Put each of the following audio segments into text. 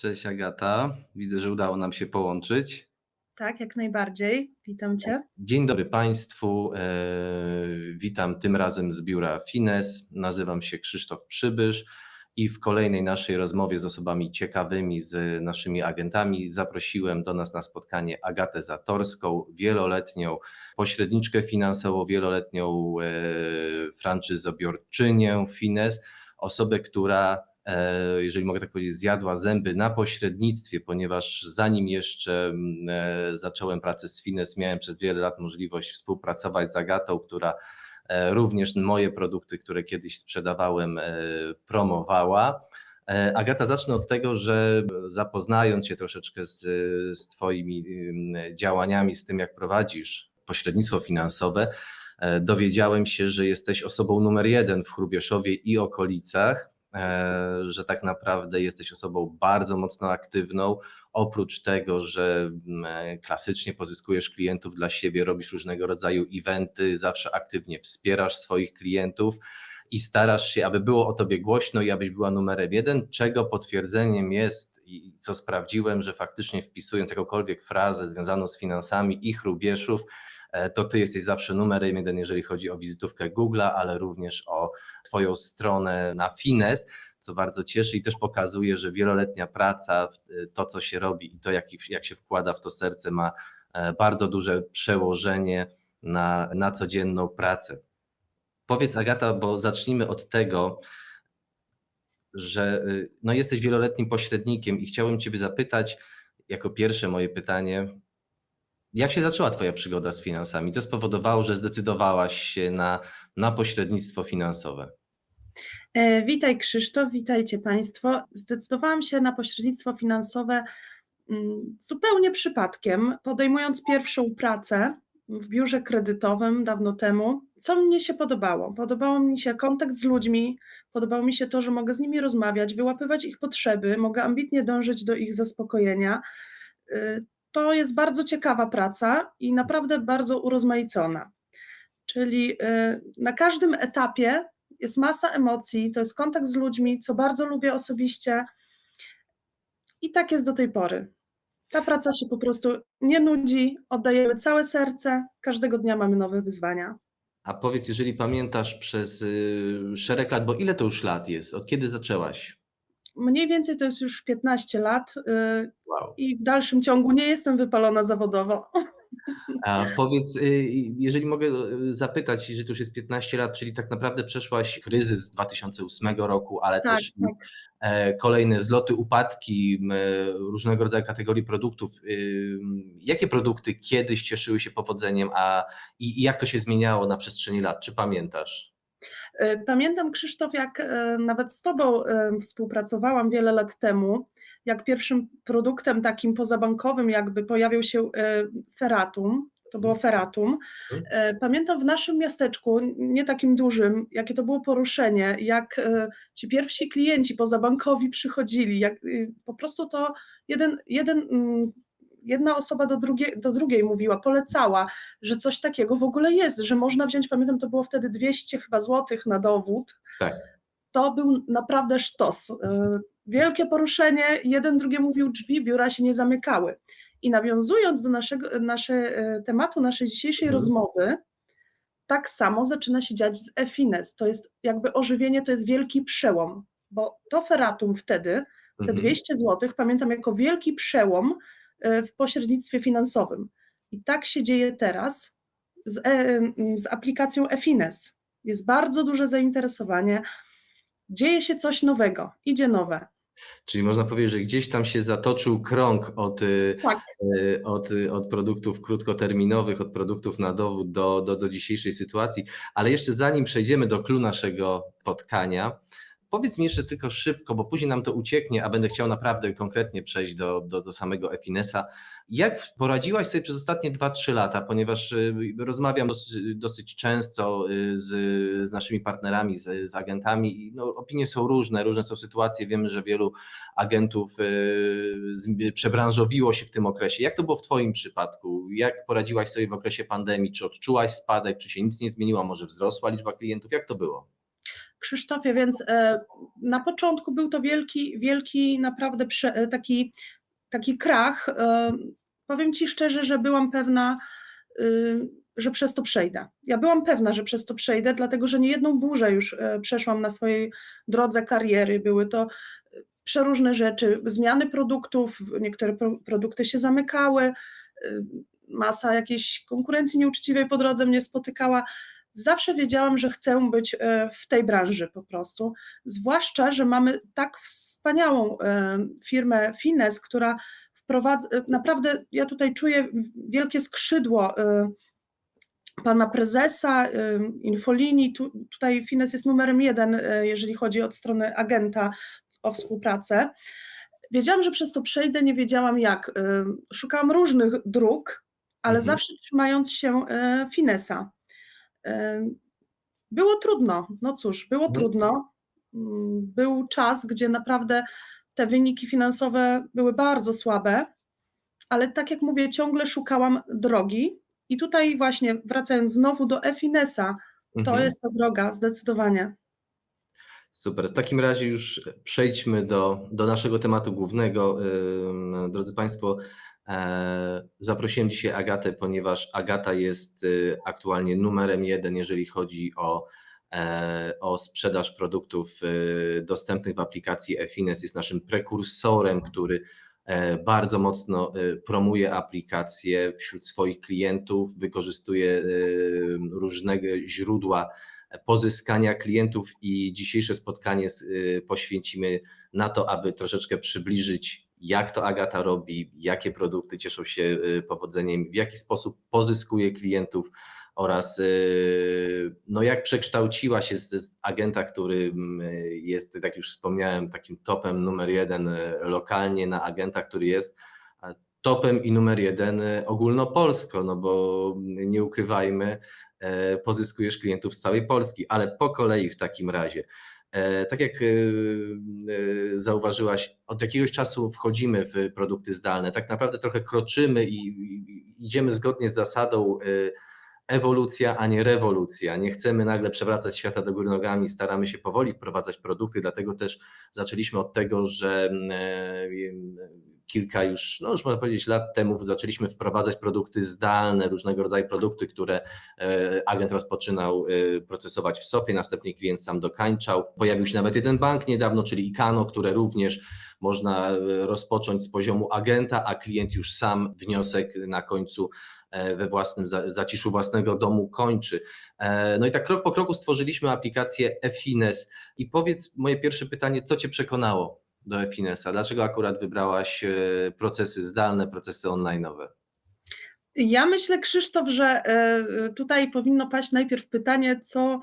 Cześć Agata, widzę, że udało nam się połączyć. Tak, jak najbardziej. Witam Cię. Dzień dobry Państwu, e, witam tym razem z biura Fines, nazywam się Krzysztof Przybysz i w kolejnej naszej rozmowie z osobami ciekawymi, z naszymi agentami zaprosiłem do nas na spotkanie Agatę Zatorską, wieloletnią pośredniczkę finansową, wieloletnią e, franczyzobiorczynię Fines, osobę, która jeżeli mogę tak powiedzieć, zjadła zęby na pośrednictwie, ponieważ zanim jeszcze mm, e, zacząłem pracę z Fines, miałem przez wiele lat możliwość współpracować z Agatą, która e, również moje produkty, które kiedyś sprzedawałem, promowała. Agata, zacznę od tego, że zapoznając się troszeczkę z, z Twoimi mm, działaniami, z tym, jak prowadzisz pośrednictwo finansowe, dowiedziałem się, że jesteś osobą numer jeden w Chrubieszowie i okolicach E, że tak naprawdę jesteś osobą bardzo mocno aktywną. Oprócz tego, że mm, e, klasycznie pozyskujesz klientów dla siebie, robisz różnego rodzaju eventy, zawsze aktywnie wspierasz swoich klientów i starasz się, aby było o tobie głośno i abyś była numerem jeden, czego potwierdzeniem jest i co sprawdziłem, że faktycznie wpisując jakąkolwiek frazę związaną z finansami ich rubieszów, E, to ty jesteś zawsze numerem jeden, jeżeli chodzi o wizytówkę Google'a, ale również o twoją stronę na Fines, co bardzo cieszy i też pokazuje, że wieloletnia praca, e, to co się robi i to jak, jak się wkłada w to serce ma e, bardzo duże przełożenie na, na codzienną pracę. Powiedz Agata, bo zacznijmy od tego, że no jesteś wieloletnim pośrednikiem i chciałem Ciebie zapytać, jako pierwsze moje pytanie, jak się zaczęła Twoja przygoda z finansami? Co spowodowało, że zdecydowałaś się na, na pośrednictwo finansowe? E, witaj Krzysztof, witajcie Państwo. Zdecydowałam się na pośrednictwo finansowe mm, zupełnie przypadkiem, podejmując pierwszą pracę w biurze kredytowym dawno temu. Co mnie się podobało? Podobało mi się kontakt z ludźmi, podobało mi się to, że mogę z nimi rozmawiać, wyłapywać ich potrzeby, mogę ambitnie dążyć do ich zaspokojenia. To jest bardzo ciekawa praca i naprawdę bardzo urozmaicona. Czyli y, na każdym etapie jest masa emocji, to jest kontakt z ludźmi, co bardzo lubię osobiście. I tak jest do tej pory. Ta praca się po prostu nie nudzi, oddajemy całe serce, każdego dnia mamy nowe wyzwania. A powiedz, jeżeli pamiętasz przez y, szereg lat, bo ile to już lat jest? Od kiedy zaczęłaś? Mniej więcej to jest już 15 lat y, wow. i w dalszym ciągu nie jestem wypalona zawodowo. A powiedz, y, jeżeli mogę y, zapytać, że to już jest 15 lat, czyli tak naprawdę przeszłaś kryzys z 2008 roku, ale tak, też tak. E, kolejne wzloty, upadki różnego rodzaju kategorii produktów. Jakie produkty kiedyś cieszyły się powodzeniem, a i jak to się zmieniało na przestrzeni lat? Czy pamiętasz? E, pamiętam, Krzysztof, jak e, nawet z Tobą e, współpracowałam wiele lat temu, jak pierwszym produktem takim pozabankowym jakby pojawił się Feratum, to było mhm. Feratum. Pamiętam w naszym miasteczku, nie takim dużym, jakie to było poruszenie, jak ci pierwsi klienci pozabankowi przychodzili, jak po prostu to jeden, jeden mm, jedna osoba do, drugie, do drugiej mówiła, polecała, że coś takiego w ogóle jest, że można wziąć, pamiętam, to było wtedy 200 chyba złotych na dowód. Tak. To był naprawdę sztos. E, wielkie poruszenie, jeden drugi mówił, drzwi biura się nie zamykały. I nawiązując do naszego nasze, e, tematu naszej dzisiejszej mhm. rozmowy, tak samo zaczyna się dziać z Efines. To jest jakby ożywienie, to jest wielki przełom, bo to feratum wtedy, te 200 mhm. zł, pamiętam jako wielki przełom, w pośrednictwie finansowym. I tak się dzieje teraz z, e, z aplikacją eFines. Jest bardzo duże zainteresowanie, dzieje się coś nowego, idzie nowe. Czyli można powiedzieć, że gdzieś tam się zatoczył krąg od, y, tak. Y, od, od produktów krótkoterminowych, od produktów na dowód do, do, do dzisiejszej sytuacji. Ale jeszcze zanim przejdziemy do klu naszego spotkania, Powiedz mi jeszcze tylko szybko, bo później nam to ucieknie, a będę chciał naprawdę konkretnie przejść do, do, do samego Efinesa. Jak poradziłaś sobie przez ostatnie 2-3 lata, ponieważ y, rozmawiam dosyć, dosyć często y, z, z, naszymi partnerami, z, z agentami. No, opinie są różne, różne są sytuacje. Wiemy, że wielu agentów y, przebranżowiło się w tym okresie. Jak to było w Twoim przypadku? Jak poradziłaś sobie w okresie pandemii? Czy odczułaś spadek? Czy się nic nie zmieniło? Może wzrosła liczba klientów? Jak to było? Krzysztofie, więc e, na początku był to wielki, wielki naprawdę e, taki, taki krach. E, powiem Ci szczerze, że byłam pewna, y, że przez to przejdę. Ja byłam pewna, że przez to przejdę, dlatego że niejedną burzę już przeszłam na swojej drodze kariery. Były to przeróżne rzeczy, zmiany produktów, niektóre pro, produkty się zamykały, masa jakiejś konkurencji nieuczciwej po drodze mnie spotykała. Zawsze wiedziałam, że chcę być e, w tej branży po prostu. Zwłaszcza, że mamy tak wspaniałą e, firmę Fines, która wprowadza, e, naprawdę ja tutaj czuję wielkie skrzydło pana prezesa, infolinii. Tu, tutaj Fines jest numerem jeden, jeżeli chodzi od strony agenta o współpracę. Wiedziałam, że przez to przejdę, nie wiedziałam jak. Szukałam różnych dróg, ale Mhm. zawsze trzymając się Finesa. Było trudno, no cóż, było Mhm. trudno. Mm, Był czas, gdzie naprawdę te wyniki finansowe były bardzo słabe, ale tak jak mówię, ciągle szukałam drogi. I tutaj właśnie wracając znowu do e-Finesa, to Mhm. jest ta droga, zdecydowanie. Super. W takim razie już przejdźmy do, do naszego tematu głównego. Drodzy Państwo, zaprosiłem dzisiaj Agatę, ponieważ Agata jest y, aktualnie numerem jeden, jeżeli chodzi o, e, o sprzedaż produktów y, dostępnych w aplikacji eFines. Jest naszym prekursorem, który e, bardzo mocno y, promuje aplikację wśród swoich klientów, wykorzystuje różnego źródła pozyskania klientów i dzisiejsze spotkanie poświęcimy na to, aby troszeczkę przybliżyć, jak to Agata robi, jakie produkty cieszą się y, powodzeniem, w jaki sposób pozyskuje klientów oraz y, no, jak przekształciła się z, z agenta, który mm, jest, tak już wspomniałem, takim topem numer jeden y, lokalnie na agenta, który jest topem i numer jeden ogólnopolsko, no bo nie ukrywajmy, e, pozyskujesz klientów z całej Polski, ale po kolei w takim razie. E, Tak jak e, e, zauważyłaś, od jakiegoś czasu wchodzimy w produkty zdalne, tak naprawdę trochę kroczymy i idziemy zgodnie z zasadą ewolucja, a nie rewolucja. Nie chcemy nagle przewracać świata do góry nogami, staramy się powoli wprowadzać produkty, dlatego też zaczęliśmy od tego, że e, kilka już, no już można powiedzieć, lat temu zaczęliśmy wprowadzać produkty zdalne, różnego rodzaju produkty, które e, agent rozpoczynał e, procesować w Sofie, następnie klient sam dokańczał. Pojawił się nawet jeden bank niedawno, czyli Ikano, które również można e, rozpocząć z poziomu agenta, a klient już sam wniosek na końcu we własnym za- zaciszu własnego domu kończy. No i tak krok po kroku stworzyliśmy aplikację eFines i powiedz moje pierwsze pytanie, co Cię przekonało do eFinesa? Dlaczego akurat wybrałaś e, procesy zdalne, procesy online'owe? Ja myślę, Krzysztof, że e, tutaj powinno paść najpierw pytanie, co,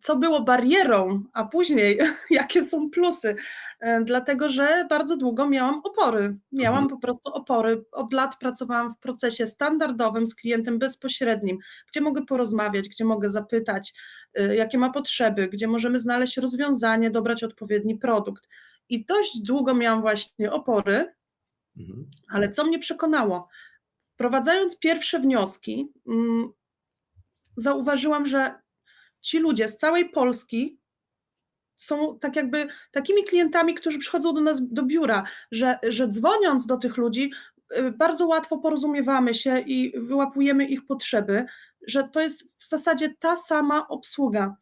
co było barierą, a później jakie są plusy. E, Dlatego, że bardzo długo miałam opory. Miałam Mhm. po prostu opory. Od lat pracowałam w procesie standardowym z klientem bezpośrednim, gdzie mogę porozmawiać, gdzie mogę zapytać, jakie ma potrzeby, gdzie możemy znaleźć rozwiązanie, dobrać odpowiedni produkt. I dość długo miałam właśnie opory, Mhm. ale co mnie przekonało? Wprowadzając pierwsze wnioski, mm, zauważyłam, że ci ludzie z całej Polski są tak jakby takimi klientami, którzy przychodzą do nas do biura, że, że dzwoniąc do tych ludzi, y, bardzo łatwo porozumiewamy się i wyłapujemy ich potrzeby, że to jest w zasadzie ta sama obsługa.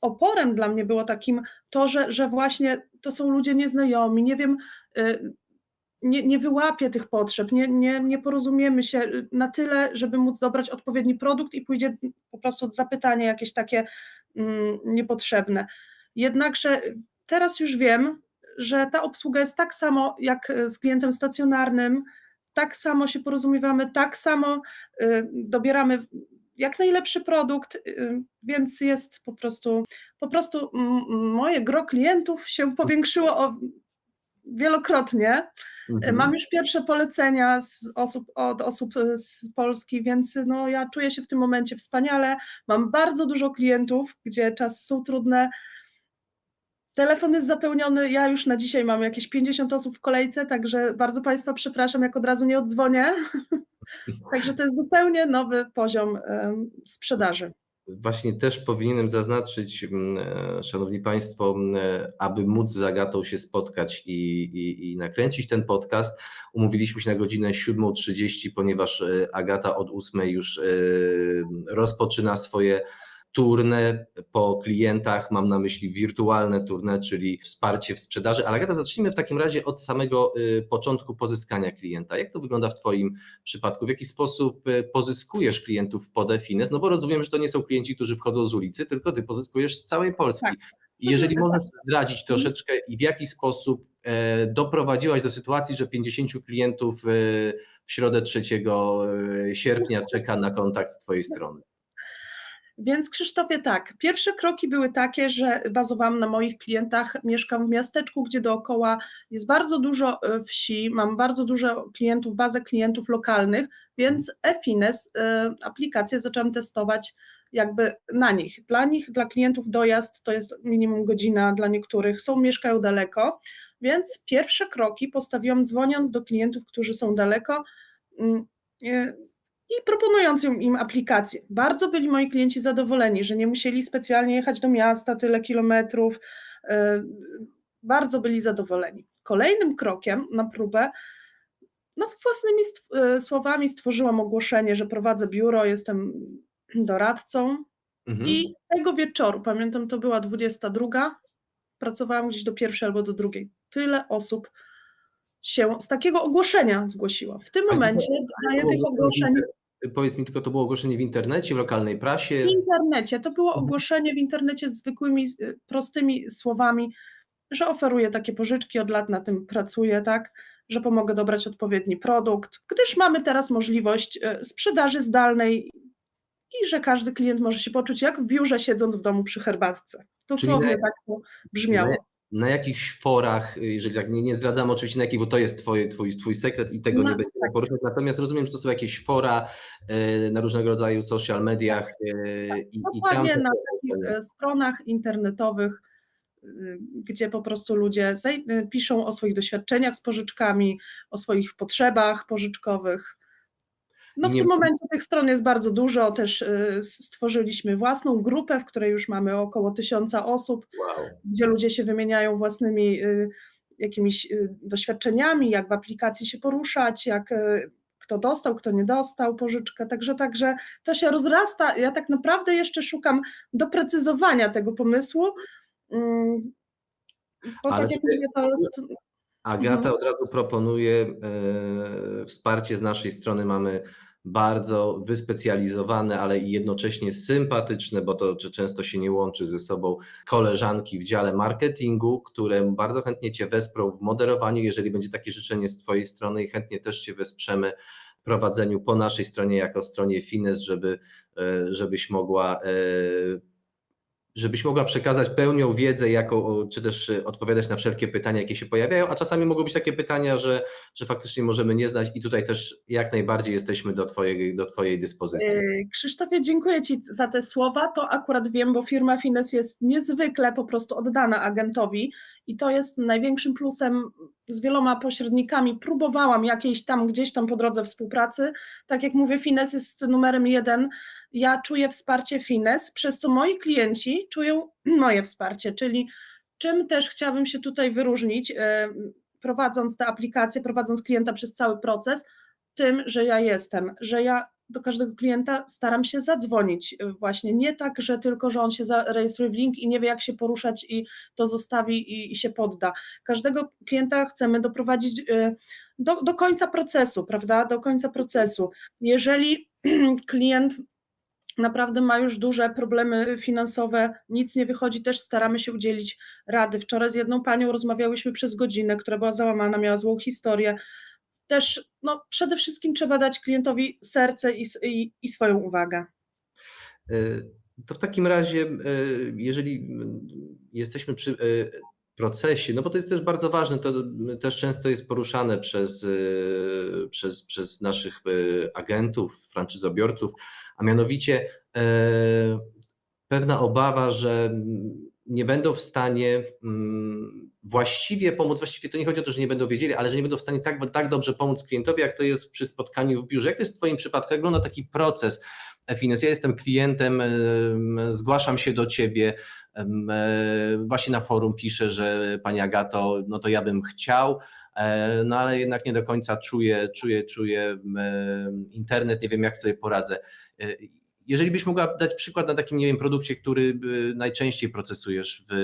Oporem dla mnie było takim to, że, że właśnie to są ludzie nieznajomi, nie wiem, y, nie, nie wyłapię tych potrzeb, nie, nie, nie porozumiemy się y, na tyle, żeby móc dobrać odpowiedni produkt i pójdzie po prostu zapytanie jakieś takie mm, niepotrzebne. Jednakże teraz już wiem, że ta obsługa jest tak samo jak y, z klientem stacjonarnym, tak samo się porozumiewamy, tak samo dobieramy jak najlepszy produkt, y, więc jest po prostu, po prostu moje gro klientów się powiększyło o wielokrotnie. Mhm. Mam już pierwsze polecenia z osób, od osób z Polski, więc no, ja czuję się w tym momencie wspaniale. Mam bardzo dużo klientów, gdzie czasy są trudne. Telefon jest zapełniony. Ja już na dzisiaj mam jakieś 50 osób w kolejce, także bardzo Państwa przepraszam, jak od razu nie oddzwonię. także to jest zupełnie nowy poziom sprzedaży. Właśnie też powinienem zaznaczyć, e, Szanowni Państwo, e, aby móc z Agatą się spotkać i, i, i nakręcić ten podcast, umówiliśmy się na godzinę 7.30, ponieważ e, Agata od 8.00 już rozpoczyna swoje tournée po klientach, mam na myśli wirtualne tournée, czyli wsparcie w sprzedaży. Ale Agata, zacznijmy w takim razie od samego e, początku pozyskania klienta. Jak to wygląda w Twoim przypadku? W jaki sposób e, pozyskujesz klientów pod Efines? No bo rozumiem, że to nie są klienci, którzy wchodzą z ulicy, tylko Ty pozyskujesz z całej Polski. Tak. I Jeżeli możesz zdradzić troszeczkę i w jaki sposób e, doprowadziłaś do sytuacji, że 50 klientów e, w środę 3 e, sierpnia czeka na kontakt z Twojej strony. Więc Krzysztofie, tak, pierwsze kroki były takie, że bazowałam na moich klientach. Mieszkam w miasteczku, gdzie dookoła jest bardzo dużo e, wsi, mam bardzo dużo klientów, bazę klientów lokalnych, więc eFines, e, aplikację zaczęłam testować jakby na nich. Dla nich, dla klientów dojazd to jest minimum godzina, dla niektórych są, mieszkają daleko, więc pierwsze kroki postawiłam dzwoniąc do klientów, którzy są daleko. I proponując im, aplikację. Bardzo byli moi klienci zadowoleni, że nie musieli specjalnie jechać do miasta tyle kilometrów. e, Bardzo byli zadowoleni. Kolejnym krokiem na próbę, no własnymi stw- e, słowami stworzyłam ogłoszenie, że prowadzę biuro, jestem doradcą Mhm. i tego wieczoru, pamiętam to była 22, pracowałam gdzieś do pierwszej albo do drugiej. Tyle osób się z takiego ogłoszenia zgłosiło. W tym momencie daję tych ogłoszeń Powiedz mi tylko, to było ogłoszenie w internecie, w lokalnej prasie? W internecie. To było Mhm. ogłoszenie w internecie z zwykłymi, y, prostymi słowami, że oferuję takie pożyczki, od lat na tym pracuję, tak, że pomogę dobrać odpowiedni produkt, gdyż mamy teraz możliwość y, sprzedaży zdalnej i że każdy klient może się poczuć jak w biurze, siedząc w domu przy herbatce. Dosłownie na- tak to brzmiało. Na jakichś forach, jeżeli tak nie, nie zdradzamy oczywiście na jakich, bo to jest twoje, twój, twój sekret i tego No, nie będziemy tak. poruszać, natomiast rozumiem, że to są jakieś fora e, na różnego rodzaju social mediach e, i, i tam Dokładnie te- na takich e, stronach internetowych, y, gdzie po prostu ludzie y, piszą o swoich doświadczeniach z pożyczkami, o swoich potrzebach pożyczkowych. No w Nie- tym momencie tych stron jest bardzo dużo, też y, stworzyliśmy własną grupę, w której już mamy około tysiąca osób, Wow. gdzie ludzie się wymieniają własnymi y, jakimiś y, doświadczeniami, jak w aplikacji się poruszać, jak kto dostał, kto nie dostał pożyczkę. Także, także to się rozrasta. Ja tak naprawdę jeszcze szukam doprecyzowania tego pomysłu. mm, Bo Ale tak jak ty- mówię, to jest. Agata Mhm. od razu proponuje e, wsparcie z naszej strony. Mamy bardzo wyspecjalizowane, ale i jednocześnie sympatyczne, bo to często się nie łączy ze sobą, koleżanki w dziale marketingu, które bardzo chętnie Cię wesprą w moderowaniu, jeżeli będzie takie życzenie z Twojej strony i chętnie też Cię wesprzemy w prowadzeniu po naszej stronie jako stronie Fines, żeby, e, żebyś mogła e, żebyś mogła przekazać pełnią wiedzę, jaką, czy też e, odpowiadać na wszelkie pytania, jakie się pojawiają, a czasami mogą być takie pytania, że, że faktycznie możemy nie znać i tutaj też jak najbardziej jesteśmy do Twojej, do twojej dyspozycji. Yy, Krzysztofie, dziękuję Ci za te słowa. To akurat wiem, bo firma Fines jest niezwykle po prostu oddana agentowi i to jest największym plusem. Z wieloma pośrednikami próbowałam jakiejś tam, gdzieś tam po drodze współpracy. Tak jak mówię, Fines jest numerem jeden. Ja czuję wsparcie Fines, przez co moi klienci czują moje wsparcie, czyli czym też chciałabym się tutaj wyróżnić, yy, prowadząc tę aplikację, prowadząc klienta przez cały proces, tym, że ja jestem, że ja do każdego klienta staram się zadzwonić y, właśnie, nie tak, że tylko, że on się zarejestruje w link i nie wie jak się poruszać i to zostawi i, i się podda. Każdego klienta chcemy doprowadzić y, do, do końca procesu, prawda, do końca procesu. Jeżeli klient naprawdę ma już duże problemy finansowe, nic nie wychodzi, też staramy się udzielić rady. Wczoraj z jedną panią rozmawiałyśmy przez godzinę, która była załamana, miała złą historię. Też no, przede wszystkim trzeba dać klientowi serce i, i, i swoją uwagę. Y, To w takim razie, y, jeżeli jesteśmy przy y, procesie, no bo to jest też bardzo ważne, to też często jest poruszane przez, przez, przez naszych agentów, franczyzobiorców, a mianowicie e, pewna obawa, że nie będą w stanie mm, właściwie pomóc, właściwie to nie chodzi o to, że nie będą wiedzieli, ale że nie będą w stanie tak, tak dobrze pomóc klientowi, jak to jest przy spotkaniu w biurze. Jak to jest w Twoim przypadku? Jak wygląda taki proces Efines, ja jestem klientem, em, zgłaszam się do ciebie, e, właśnie na forum piszę, że pani Agato, no to ja bym chciał, e, no ale jednak nie do końca czuję, czuję, czuję internet, nie wiem jak sobie poradzę. E, Jeżeli byś mogła dać przykład na takim, nie wiem, produkcie, który y, najczęściej procesujesz w,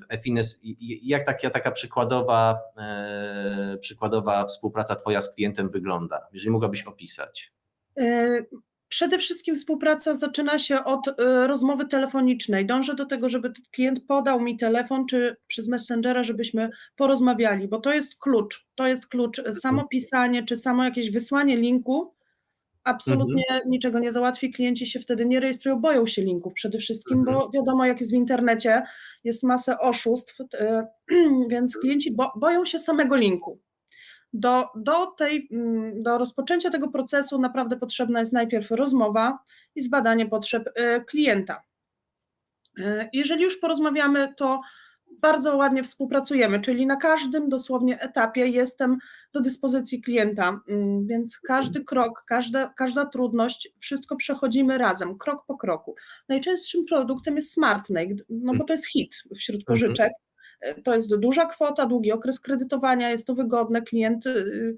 w Efines, jak taka, taka przykładowa, e, przykładowa współpraca twoja z klientem wygląda? Jeżeli mogłabyś opisać. E, Przede wszystkim współpraca zaczyna się od e, rozmowy telefonicznej. Dążę do tego, żeby klient podał mi telefon czy przez Messengera, żebyśmy porozmawiali, bo to jest klucz. To jest klucz. Samo pisanie czy samo jakieś wysłanie linku absolutnie niczego nie załatwi. Klienci się wtedy nie rejestrują, boją się linków przede wszystkim, bo wiadomo, jak jest w internecie, jest masę oszustw, e, więc klienci bo, boją się samego linku. Do, do, tej, mm, do rozpoczęcia tego procesu naprawdę potrzebna jest najpierw rozmowa i zbadanie potrzeb e, klienta. E, Jeżeli już porozmawiamy, to bardzo ładnie współpracujemy, czyli na każdym dosłownie etapie jestem do dyspozycji klienta, mm, więc każdy krok, każda, każda trudność, wszystko przechodzimy razem, krok po kroku. Najczęstszym produktem jest SmartNate, no bo to jest hit wśród pożyczek. E, To jest duża kwota, długi okres kredytowania, jest to wygodne, klient y,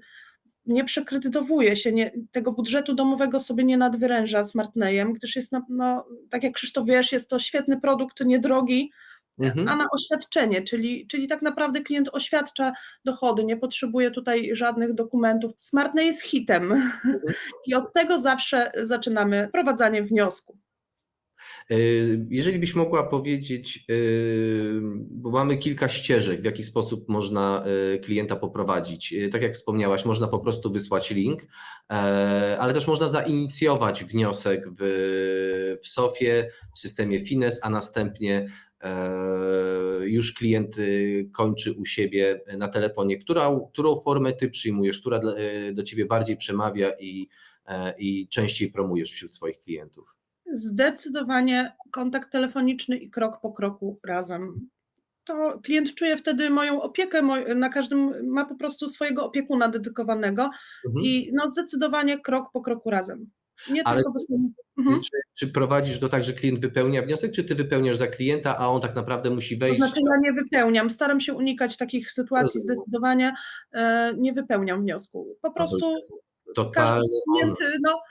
nie przekredytowuje się, nie, tego budżetu domowego sobie nie nadwyręża SmartNayem, gdyż jest, na, no, tak jak Krzysztof wiesz, jest to świetny produkt, niedrogi, Mhm. a na oświadczenie, czyli, czyli tak naprawdę klient oświadcza dochody, nie potrzebuje tutaj żadnych dokumentów. SmartNay jest hitem i od tego zawsze zaczynamy prowadzenie wniosku. Y, Jeżeli byś mogła powiedzieć, y, bo mamy kilka ścieżek, w jaki sposób można klienta poprowadzić. Tak jak wspomniałaś, można po prostu wysłać link, e, ale też można zainicjować wniosek w, w SOFie, w systemie Fines, a następnie e, już klient y, kończy u siebie na telefonie. Którą, którą formę ty przyjmujesz, która y, do ciebie bardziej przemawia i, e, i częściej promujesz wśród swoich klientów? Zdecydowanie kontakt telefoniczny i krok po kroku razem. To klient czuje wtedy moją opiekę, na każdym ma po prostu swojego opiekuna dedykowanego Mhm. i no zdecydowanie krok po kroku razem. Nie Ale- tylko. Mhm. Czy, czy prowadzisz to tak, że klient wypełnia wniosek, czy ty wypełniasz za klienta, a on tak naprawdę musi To wejść? znaczy ja nie wypełniam, staram się unikać takich sytuacji Rozumiem. zdecydowanie, e, nie wypełniam wniosku. Po prostu Totalny klient no,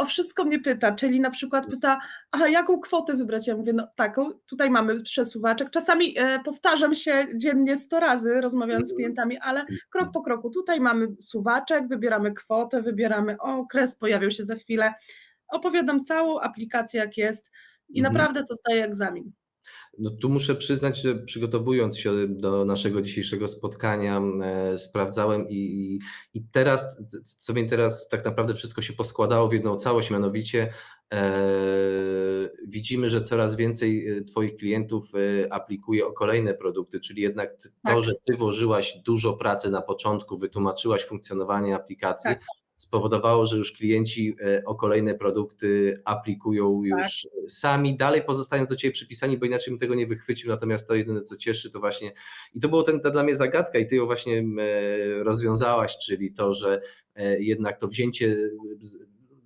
o wszystko mnie pyta, czyli na przykład pyta, a jaką kwotę wybrać? Ja mówię, no taką, tutaj mamy przesuwaczek. Czasami e, powtarzam się dziennie 100 razy rozmawiając z klientami, ale krok po kroku, tutaj mamy suwaczek, wybieramy kwotę, wybieramy okres, pojawią się za chwilę. Opowiadam całą aplikację jak jest i Mhm. naprawdę to zdaje egzamin. No tu muszę przyznać, że przygotowując się do naszego dzisiejszego spotkania, e, sprawdzałem i, i, i teraz, co mnie teraz tak naprawdę wszystko się poskładało w jedną całość, mianowicie e, widzimy, że coraz więcej e, Twoich klientów e, aplikuje o kolejne produkty, czyli jednak to, Tak. że Ty włożyłaś dużo pracy na początku, wytłumaczyłaś funkcjonowanie aplikacji, Tak. Spowodowało, że już klienci e, o kolejne produkty aplikują Tak. już sami, dalej pozostając do Ciebie przypisani, bo inaczej bym tego nie wychwycił, natomiast to jedyne, co cieszy, to właśnie, i to było ten, ta dla mnie zagadka i Ty ją właśnie e, rozwiązałaś, czyli to, że e, jednak to wzięcie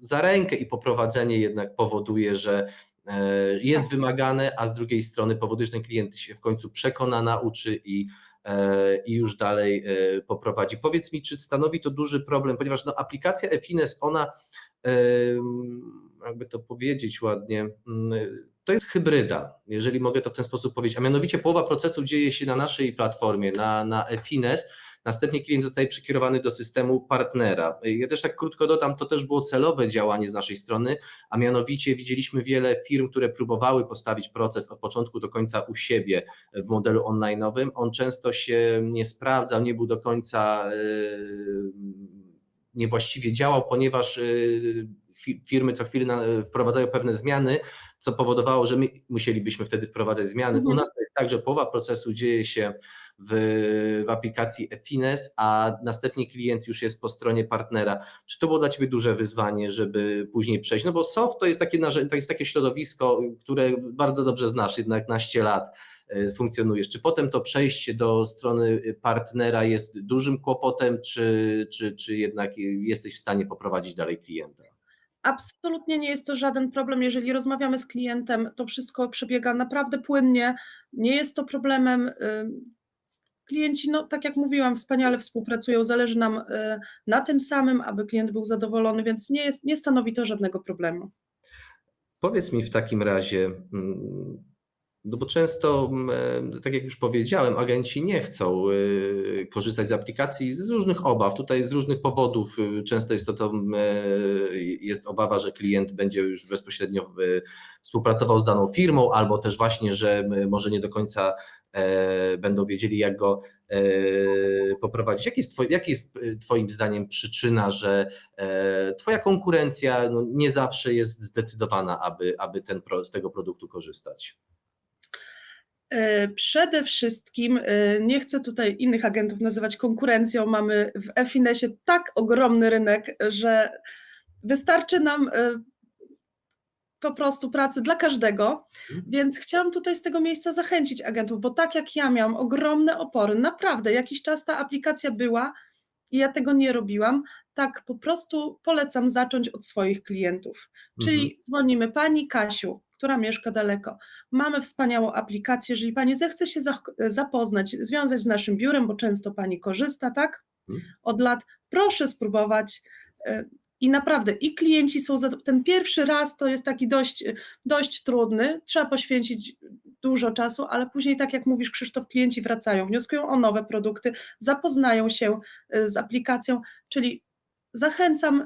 za rękę i poprowadzenie jednak powoduje, że jest wymagane, a z drugiej strony powoduje, że ten klient się w końcu przekona, nauczy i i już dalej e, poprowadzi. Powiedz mi, czy stanowi to duży problem, ponieważ no, aplikacja eFines, ona, jakby to powiedzieć ładnie, mm, to jest hybryda, jeżeli mogę to w ten sposób powiedzieć, a mianowicie połowa procesu dzieje się na naszej platformie, na, na eFines, Następnie klient zostaje przekierowany do systemu partnera. Ja też tak krótko dodam, to też było celowe działanie z naszej strony, a mianowicie widzieliśmy wiele firm, które próbowały postawić proces od początku do końca u siebie w modelu online'owym. On często się nie sprawdzał, nie był do końca yy, niewłaściwie działał, ponieważ fi- firmy co chwilę wprowadzają pewne zmiany, co powodowało, że my musielibyśmy wtedy wprowadzać zmiany. U Mhm. nas to jest tak, że połowa procesu dzieje się w, w aplikacji eFines, a następnie klient już jest po stronie partnera. Czy to było dla Ciebie duże wyzwanie, żeby później przejść? No bo soft to jest takie, to jest takie środowisko, które bardzo dobrze znasz, jednak naście lat e, funkcjonujesz. Czy potem to przejście do strony partnera jest dużym kłopotem, czy, czy, czy jednak jesteś w stanie poprowadzić dalej klienta? Absolutnie nie jest to żaden problem. Jeżeli rozmawiamy z klientem, to wszystko przebiega naprawdę płynnie. Nie jest to problemem. Klienci, no tak jak mówiłam, wspaniale współpracują. Zależy nam y, na tym samym, aby klient był zadowolony, więc nie, jest, nie stanowi to żadnego problemu. Powiedz mi w takim razie, mm, no bo często, mm, tak jak już powiedziałem, agenci nie chcą y, korzystać z aplikacji z różnych obaw, tutaj z różnych powodów. y, Często jest to, to mm, jest obawa, że klient będzie już bezpośrednio współpracował z daną firmą, albo też właśnie, że może nie do końca e, będą wiedzieli, jak go e, poprowadzić. Jak jest, twoi, jak jest Twoim zdaniem przyczyna, że e, Twoja konkurencja no, nie zawsze jest zdecydowana, aby, aby ten, z tego produktu korzystać? E, Przede wszystkim e, nie chcę tutaj innych agentów nazywać konkurencją. Mamy w e-finesie tak ogromny rynek, że wystarczy nam e, po prostu pracy dla każdego. Mhm. Więc chciałam tutaj z tego miejsca zachęcić agentów, bo tak jak ja miałam ogromne opory, naprawdę jakiś czas ta aplikacja była i ja tego nie robiłam. Tak po prostu polecam zacząć od swoich klientów. Czyli Mhm. dzwonimy pani Kasiu, która mieszka daleko. Mamy wspaniałą aplikację. Jeżeli pani zechce się zapoznać, związać z naszym biurem, bo często pani korzysta, tak? Mhm. Od lat, proszę spróbować. y, I naprawdę, i klienci są za ten pierwszy raz to jest taki dość, dość trudny. Trzeba poświęcić dużo czasu, ale później, tak jak mówisz, Krzysztof, klienci wracają, wnioskują o nowe produkty, zapoznają się y, z aplikacją, czyli zachęcam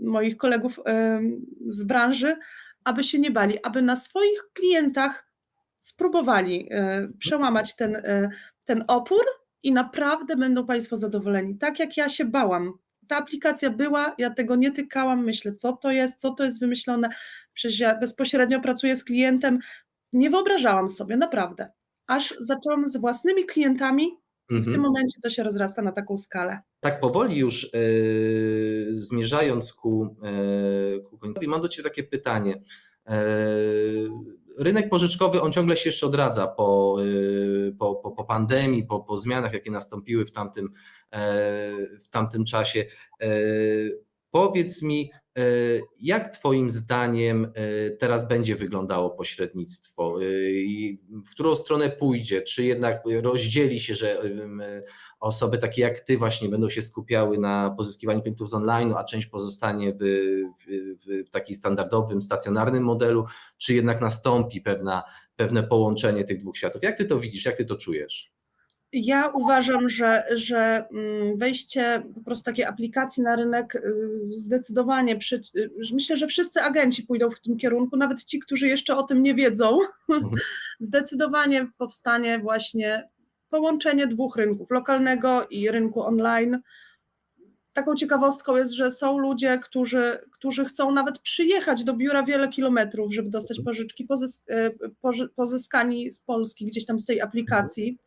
moich kolegów z branży, aby się nie bali, aby na swoich klientach spróbowali y, przełamać ten, y, ten opór i naprawdę będą Państwo zadowoleni. Tak jak ja się bałam. Ta aplikacja była, ja tego nie tykałam, myślę, co to jest, co to jest wymyślone. Przecież ja bezpośrednio pracuję z klientem. Nie wyobrażałam sobie, naprawdę. Aż zaczęłam z własnymi klientami i w Mhm. tym momencie to się rozrasta na taką skalę. Tak powoli już e, zmierzając ku, e, ku końcowi, mam do Ciebie takie pytanie. E, rynek pożyczkowy, on ciągle się jeszcze odradza po, po, po, po pandemii, po, po zmianach, jakie nastąpiły w tamtym, w tamtym czasie. Powiedz mi, jak Twoim zdaniem e, teraz będzie wyglądało pośrednictwo? E, W którą stronę pójdzie? Czy jednak rozdzieli się, że osoby takie jak Ty właśnie będą się skupiały na pozyskiwaniu klientów z online, a część pozostanie w, w, w takim standardowym, stacjonarnym modelu, czy jednak nastąpi pewna, pewne połączenie tych dwóch światów? Jak Ty to widzisz, jak Ty to czujesz? Ja uważam, że, że mm, wejście po prostu takiej aplikacji na rynek y, zdecydowanie, przy, y, myślę, że wszyscy agenci pójdą w tym kierunku, nawet ci, którzy jeszcze o tym nie wiedzą. Mhm. Zdecydowanie powstanie właśnie połączenie dwóch rynków, lokalnego i rynku online. Taką ciekawostką jest, że są ludzie, którzy, którzy chcą nawet przyjechać do biura wiele kilometrów, żeby dostać pożyczki pozys- y, pozyskani z Polski, gdzieś tam z tej aplikacji.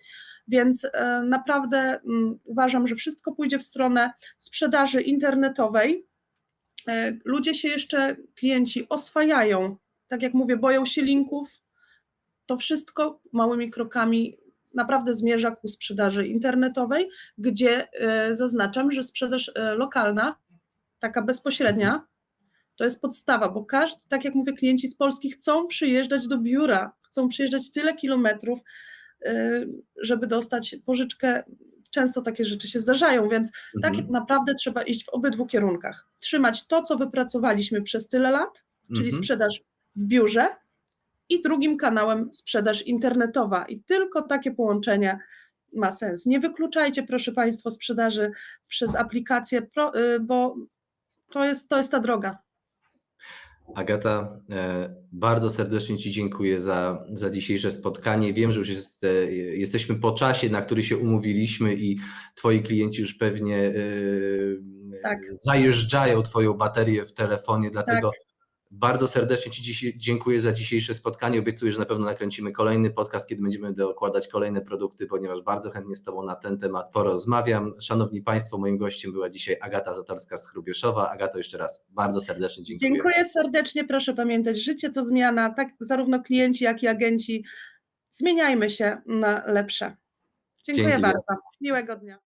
Więc e, naprawdę mm, uważam, że wszystko pójdzie w stronę sprzedaży internetowej. E, Ludzie się jeszcze, klienci oswajają, tak jak mówię, boją się linków. To wszystko małymi krokami naprawdę zmierza ku sprzedaży internetowej, gdzie e, zaznaczam, że sprzedaż lokalna, taka bezpośrednia, to jest podstawa, bo każdy, tak jak mówię, klienci z Polski chcą przyjeżdżać do biura, chcą przyjeżdżać tyle kilometrów, żeby dostać pożyczkę. Często takie rzeczy się zdarzają, więc tak Mhm. naprawdę trzeba iść w obydwu kierunkach. Trzymać to, co wypracowaliśmy przez tyle lat, czyli Mhm. sprzedaż w biurze, i drugim kanałem sprzedaż internetowa. I tylko takie połączenie ma sens. Nie wykluczajcie, proszę Państwa, sprzedaży przez aplikację, pro- y, bo to jest, to jest ta droga. Agata, e, bardzo serdecznie Ci dziękuję za, za dzisiejsze spotkanie. Wiem, że już jest, e, jesteśmy po czasie, na który się umówiliśmy i Twoi klienci już pewnie e, Tak. zajeżdżają Twoją baterię w telefonie, dlatego bardzo serdecznie Ci dziś, dziękuję za dzisiejsze spotkanie. Obiecuję, że na pewno nakręcimy kolejny podcast, kiedy będziemy dokładać kolejne produkty, ponieważ bardzo chętnie z Tobą na ten temat porozmawiam. Szanowni Państwo, moim gościem była dzisiaj Agata Zatorska z Chrubieszowa. Agato, jeszcze raz bardzo serdecznie dziękuję. Dziękuję serdecznie. Proszę pamiętać, życie to zmiana. Tak, zarówno klienci, jak i agenci. Zmieniajmy się na lepsze. Dziękuję Dzięki bardzo. Miłego dnia.